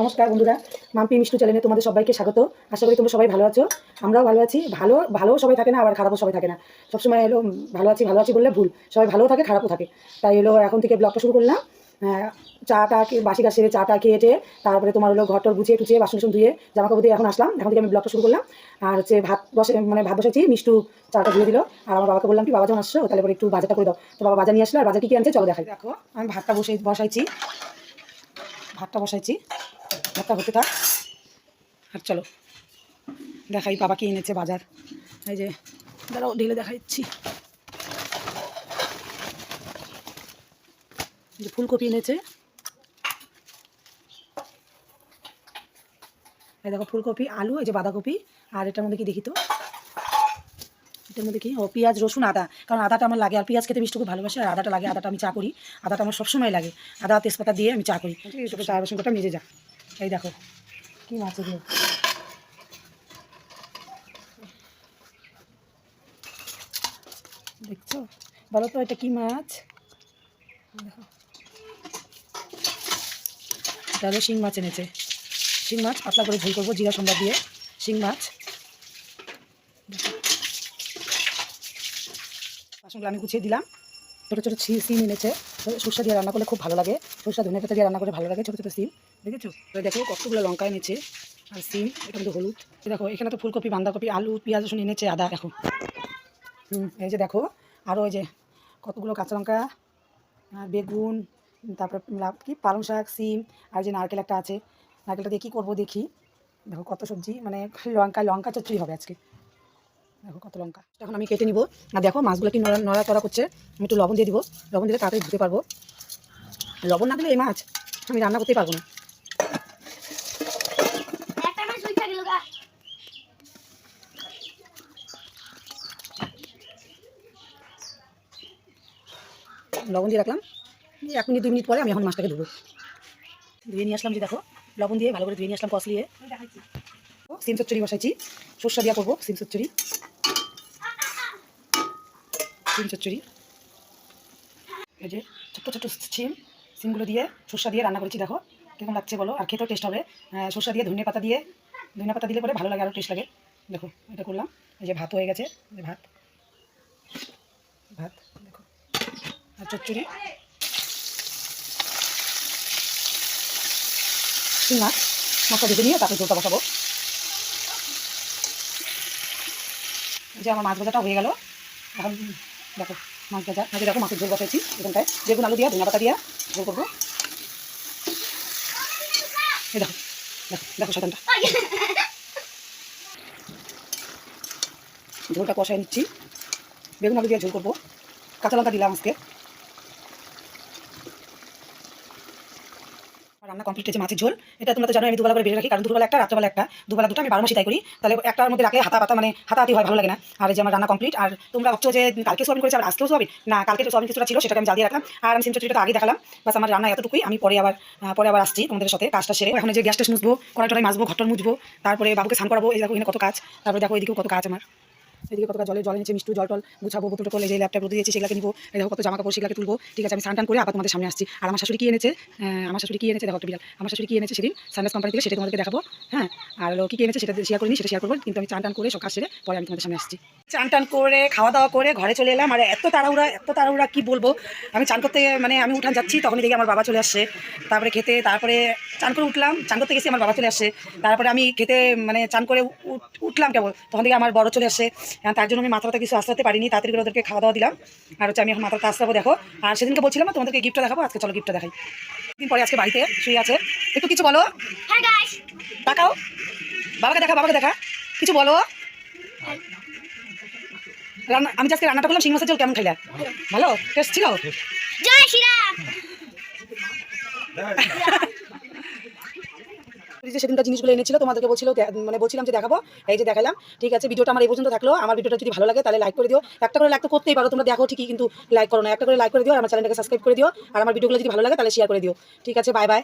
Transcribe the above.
নমস্কার বন্ধুরা, মাম্পি মিষ্টু চ্যানেলে তোমাদের সবাইকে স্বাগত। আশা করি তোমরা সবাই ভালো আছো, আমরাও ভালো আছি। ভালো ভালো সবাই থাকে না, আবার খারাপও সবাই থাকে না। সবসময় এলো ভালো আছি ভালো আছি বললে ভুল। সবাই ভালোও থাকে, খারাপও থাকে। তাই এলো, এখন থেকে ব্লগটা শুরু করলাম। চা টা বাসি গাছ সেরে চাটা খেয়ে তারপরে তোমার হলো ঘরটর গুছিয়ে টুচিয়ে বাসন টাসন ধুয়ে জামা কাপড় দিয়ে এখন আসলাম। এখন থেকে আমি ব্লগটা শুরু করলাম। আর হচ্ছে ভাত বসে মানে ভাত বসেছি মিষ্টু চাটা ধুয়ে দিল। আর আমার বাবাকে বললাম কি, বাবা যখন আসছো? তাহলে পরে একটু বাজারটা করে দাও। তো বাবা বাজার নিয়ে আসলো, আর বাজার কি কি আনছে, চলো দেখাই। দেখো, আমি ভাতটা বসে বসাইছি। ভাতটা বসাইছি। ভাতটা হতে থাক। আর চলো দেখাই বাবা কি এনেছে বাজার। এই যে দাঁড়াও ঢেলে দেখাচ্ছি। যে ফুলকপি এনেছে। এই দেখো ফুলকপি আলু এই যে বাঁধাকপি আর এটার মধ্যে কি দেখি তো? এটার মধ্যে কি? ও পেঁয়াজ রসুন আদা। কারণ আদাটা আমার লাগে আর পেঁয়াজ খেতে মিষ্টি খুব ভালোবাসে আর আদাটা লাগে আদাটা আমি চা করি। আদাটা আমার সবসময় লাগে। আদা তেজপাতা দিয়ে আমি চা করি। ছোটো চা রসুন কটা মেজে যা। এই দেখো, কি মাছ এগুলো? দেখছ? বলো তো, এটা কি মাছ? দেখো এটা হলো শিং মাছ এনেছে। শিং মাছ, পাতলা করে ঝোল করব, জিরা সম্বাদ দিয়ে। শিং মাছ। বাসনগুলো আমি গুছিয়ে দিলাম। ছোটো ছোটো ছি এনেছে। সরষা দিয়ে রান্না করলে খুব ভালো লাগে। সরষা ধনে পাতা দিয়ে রান্না করলে ভালো লাগে, ছোটো ছোটো সিম। দেখেছ? দেখো, কতগুলো লঙ্কা এনেছে আর সিম, এটা মধ্যে হলুদ। দেখো, এখানে তো ফুলকপি, বাঁধাকপি, আলু, পেঁয়াজ, রসুন এনেছে, আদা, দেখো। হুম, এই যে দেখো আরও ওই যে কতগুলো কাঁচা লঙ্কা, আর বেগুন, তারপরে কি, পালং শাক, সিম, আর যে নারকেল একটা আছে। নারকেলটা দিয়ে কী করব দেখি। দেখো, কত সবজি মানে লঙ্কা লঙ্কা চচ্চড়ি হবে আজকে। দেখো কত লঙ্কা। এখন আমি কেটে নিব। আর দেখো মাছগুলো কি নড়া নড়া চড়া করছে আমি একটু লবণ দিয়ে দিব। লবণ দিলে তাড়াতাড়ি ধুতে পারব। লবণ না দিলে এই মাছ আমি রান্না করতেই পারব না। লবণ দিয়ে রাখলাম। এক মিনিট দুই মিনিট পরে আমি এখন মাছটাকে ধুবো। ধুয়ে নিয়ে আসলাম যে দেখো লবণ দিয়ে ভালো করে ধুয়ে নিয়ে আসলাম কষলিয়ে। ও, সিম চচ্চড়ি বসাইছি। সর্ষা দিয়া করব সিম চচ্চড়ি। সিম চচ্চড়ি এই যে ছোট্ট ছোট্ট সিম, সিমগুলো দিয়ে সর্ষা দিয়ে রান্না করেছি, দেখো কেমন লাগছে বলো। আর খেতেও টেস্ট হবে। সর্ষা দিয়ে ধনে পাতা দিয়ে ধনে পাতা দিলে পরে ভালো লাগে, আরও টেস্ট লাগে। দেখো, এটা করলাম। এই যে ভাত হয়ে গেছে ভাত। ভাত, দেখো। আর চচ্চড়ি। শিং মাছ ভেজে নিয়ে তারপরে ঝোলটা বসাবো। যে আমার মাছ ভাজাটা হয়ে গেল। এখন দেখো, মাছ ভাজা দেখো মাছের ঝোল বসাইছি এখানটায়। বেগুন, আলু দিয়া, ধনিয়া পাতা দিয়া ঝোল করব। এই দেখো দেখো দেখো ঝোলটা কষাই নিচ্ছি। বেগুন, আলু দিয়ে ঝোল করব। কাঁচা লঙ্কা দিলাম আজকে। রান্না কমপ্লিট হয়েছে মাছের ঝোল। এটা তোমরা তো জানো আমি দুবেলা করে বেড়ে রাখি, কারণ দুবেলা একটা, রাত্রেবেলা একটা, দুবেলা দুটো আমি বারো মাসি তাই করি। তাহলে একটার মধ্যে রাখলে হাতা পাতা মানে হাতাহাতি হয়, ভালো লাগে না। আর যে আমার রান্না কমপ্লিট আর তোমরা ভাবছ যে কালকে সোয়াবিন করেছি আর আজকেও সোয়াবিন? না, কালকে সোয়াবিন কিছুটা ছিল সেটাকে আমি জাল দিয়ে রাখলাম। আর আমি সিমচুরিটা আগে দেখালাম। বাস আমার রান্না এতটুকুই, আমি পরে আবার পরে আবার আসছি তোমাদের সাথে, কাজটা সেরে। এখন যে গ্যাস টেস মুছবো, কড়াই মাজবো ঘটন মুছবো, তারপরে বাবুকে স্নান করাবো, এই দেখো এখানে কত কাজ, তারপরে দেখো এদিকেও কত কাজ আমার। এদিকে কতটা জলে জল নিচে মিষ্টু, জল টল গুছাবো, বোতল টোতল, এই যে ল্যাপটপ রোদে দিয়েছি, সেগুলোকে নিবো। এই দেখো, কত জামা কাপড় সেগুলোকে তুলবো। ঠিক আছে, আমি স্নান করে আবার তোমাদের সামনে আসছি। আর আমার শাশুড়ি কি এনেছে? আমার শাশুড়ি কি এনেছে? দেখো একটা বিড়াল। আমার শাশুড়ি কি এনেছে সেদিন? সানরাইজ কোম্পানি থেকে, সেটা তোমাদেরকে দেখাবো। হ্যাঁ? আর হলো কি এনেছে সেটা শেয়ার করিনি, সেটা শেয়ার করব, কিন্তু আমি চান টান করে সকাল সেরে পরে আমি তোমাদের সামনে আসছি। চান টান করে খাওয়া দাওয়া করে ঘরে চলে এলাম। আর এত তাড়াহুড়া এত তাড়াহুড়া, কি বলব? আমি চান করতে মানে আমি উঠান যাচ্ছি, তখনই দেখি আমার বাবা চলে আসছে। তারপরে খেতে, তারপরে চান করে উঠলাম। চান করতে গেছি, আমার বাবা চলে আসছে। তারপরে আমি খেতে মানে চান করে উঠ- উঠলাম কেবল। তখন থেকে আমার বড় চলে আসছে। তার জন্য আমি মাথাটা কিছু আস্তে পারিনি তাড়াতাড়ি করে ওদেরকে খাওয়া দাওয়া দিলাম। আর হচ্ছে আমি এখন মাথাটা আসতে দেখো। আর সেদিনকে বলছিলাম না তোমাদেরকে গিফটটা দেখাবো আজকে চলো গিফটটা দেখাই। দিন পরে আজকে বাড়িতে শুয়ে আছে। একটু কিছু বলো। হ্যাঁ তাকাও। বাবাকে দেখা বাবাকে দেখা। কিছু বলো। রান্না আমি আজকে রান্নাটা করলাম শিং মাছের ঝোল কেমন খাইলা? ভালো? টেস্ট ছিল? জয় শ্রীরাম। এই যে সেদিনটা জিনিসগুলো এনেছিল, তোমাদেরকে বলছিল মানে বলছিলাম যে দেখাবো, এই যে দেখালাম, ঠিক আছে, ভিডিওটা আমার এই পর্যন্ত থাকল, আমার ভিডিওটা যদি ভালো লাগে তাহলে লাইক করে দিও, একটা করে লাইক তো করতেই পারো, তোমরা দেখো ঠিকই কিন্তু লাইক করো না, একটা করে লাইক করে দিও, আর আমার চ্যানেলটাকে সাবস্ক্রাইব করে দিও, আর আমার ভিডিওগুলো যদি ভালো লাগে তাহলে শেয়ার করে দিও, ঠিক আছে বাই বাই